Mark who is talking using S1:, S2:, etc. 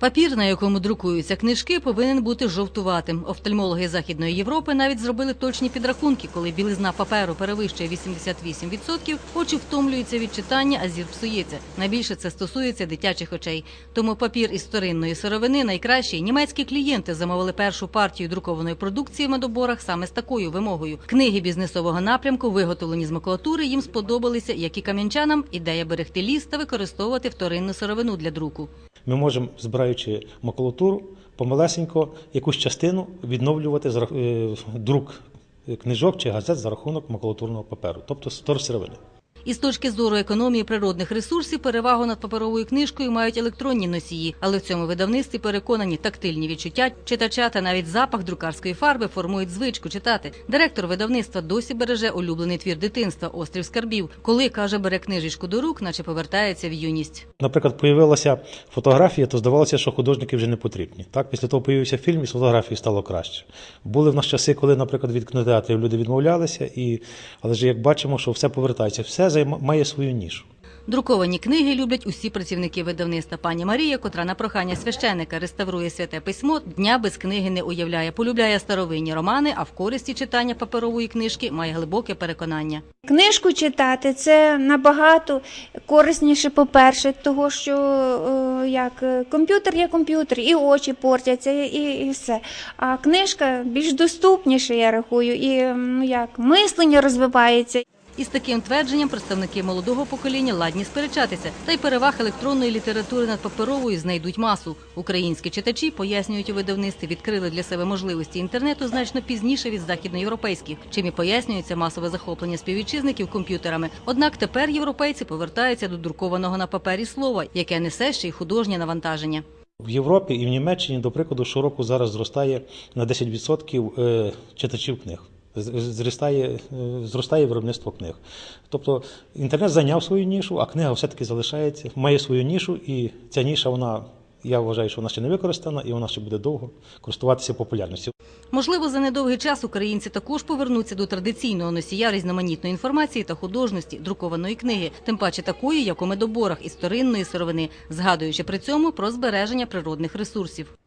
S1: Папір, на якому друкуються книжки, повинен бути жовтуватим. Офтальмологи Західної Європи навіть зробили точні підрахунки, коли білизна паперу перевищує 88%, очі втомлюються від читання, а зір псується. Найбільше це стосується дитячих очей. Тому папір із вторинної сировини найкращий. Німецькі клієнти замовили першу партію друкованої продукції в медоборах саме з такою вимогою. Книги бізнесового напрямку, виготовлені з макулатури, їм сподобалися, як і кам'янчанам. Ідея берегти ліс та використовувати вторинну сировину для друку.
S2: Ми можемо, збираючи макулатуру, помалесенько якусь частину відновлювати з е, друк книжок чи газет за рахунок макулатурного паперу, тобто вторсировини.
S1: І з точки зору економії природних ресурсів перевагу над паперовою книжкою мають електронні носії, але в цьому видавництві переконані тактильні відчуття читача та навіть запах друкарської фарби формують звичку читати. Директор видавництва досі береже улюблений твір дитинства Острів скарбів. Коли каже, бере книжечку до рук, наче повертається в юність.
S2: Наприклад, появилася фотографія, то здавалося, що художники вже не потрібні. Так, після того появився фільм, і з фотографії стало краще. Були в нас часи, коли, наприклад, від кінотеатрів люди відмовлялися, і... але ж як бачимо, що все повертається, все займа... має свою нішу.
S1: Друковані книги люблять усі працівники видавництва. Пані Марія, котра на прохання священика реставрує святе письмо, дня без книги не уявляє. Полюбляє старовинні романи, а в користі читання паперової книжки має глибоке переконання.
S3: Книжку читати це набагато корисніше, по-перше, того що як е, комп'ютер є комп'ютер, і очі портяться, і, і, і все. А книжка більш доступніша, я рахую, і ну, як мислення розвивається.
S1: Із таким твердженням представники молодого покоління ладні сперечатися, та й переваг електронної літератури над паперовою знайдуть масу. Українські читачі пояснюють у видавництві, відкрили для себе можливості інтернету значно пізніше від західноєвропейських, чим і пояснюється масове захоплення співвітчизників комп'ютерами. Однак тепер європейці повертаються до друкованого на папері слова, яке несе ще й художнє навантаження.
S2: В Європі і в Німеччині, до прикладу, щороку зараз зростає на 10% е, читачів книг. Зростає, зростає виробництво книг. Тобто інтернет зайняв свою нішу, а книга все-таки залишається, має свою нішу, і ця ніша, вона, я вважаю, що вона ще не використана, і вона ще буде довго користуватися популярністю.
S1: Можливо, за недовгий час українці також повернуться до традиційного носія різноманітної інформації та художності друкованої книги, тим паче такої, як у медоборах із вторинної сировини, згадуючи при цьому про збереження природних ресурсів.